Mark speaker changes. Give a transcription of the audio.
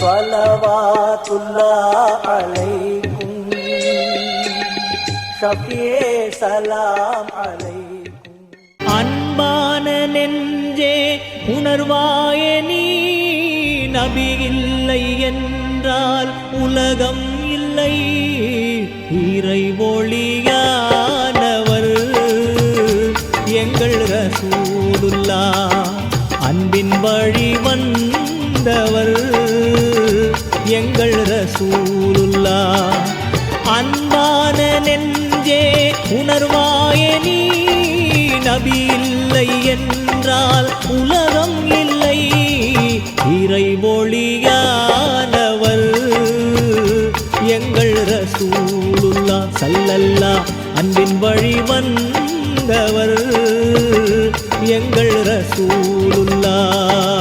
Speaker 1: சலவாத்துல்லா அலைக்கும் ஷபியே சலாம் அலைக்கும்
Speaker 2: அன்பான நெஞ்சே உணர்வாய நீ நபி இல்லை என்றால் உலகம் இல்லை. இறை ஒளியானவர் எங்கள் ரசூலுல்லா அன்பின் வழி வந்தவர். எங்கள் ரசூலுல்லா. அன்பான நெஞ்சே உணர்வாயே நீ நபி இல்லை என்றால் உலகம் இல்லை. இறை மொழியானவர் எங்கள் ரசூலுல்லா. சல்லல்லா அன்பின் வழி வந்தவர் எங்கள் ரசூலுல்லா.